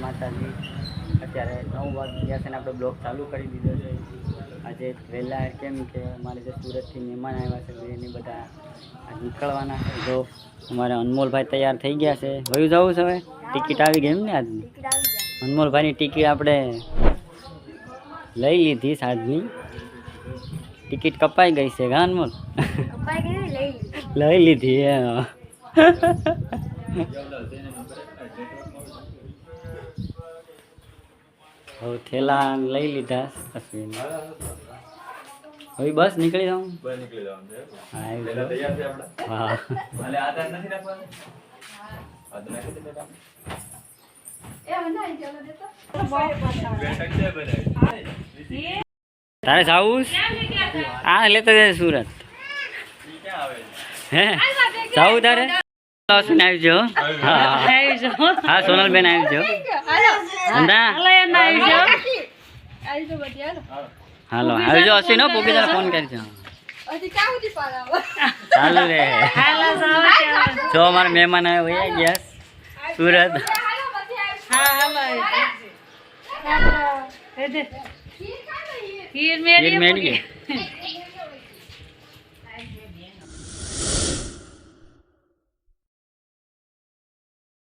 માતાજી. અત્યારે નવ વાગી ગયા છે ને આપણે બ્લોગ ચાલુ કરી દીધો છે. આજે વહેલા કેમ કે અમારે જે સુરતથી મહેમાન આવ્યા છે એને બધા આજ નીકળવાના છે. જો અમારે અનમોલભાઈ તૈયાર થઈ ગયા છે. વયું જવું છે હવે? ટિકિટ આવી ગઈ એમ ને આજની? અનમોલભાઈની ટિકિટ આપણે લઈ લીધી સાંજની ટિકિટ કપાઈ ગઈ છે હા અનમોલ? લઈ લીધી. એ હવે થેલા લઈ લીધા અશ્વિન હવે બસ નીકળી જાઉં. હા આવી જાઉં. હા. તારે જાવું છે? આ લેતો જાય સુરત. હે? જાવું તારે? અશ્વિન આવજો. હા. હા સોનલબેન આવજો. અંદા હાલો આવજો. અશ્વિન હો પોકી ફોન કરજો. ચાલુ રે. જો અમારા મહેમાન આવ્યા વયા ગયા. સુરત. ખીર મેળી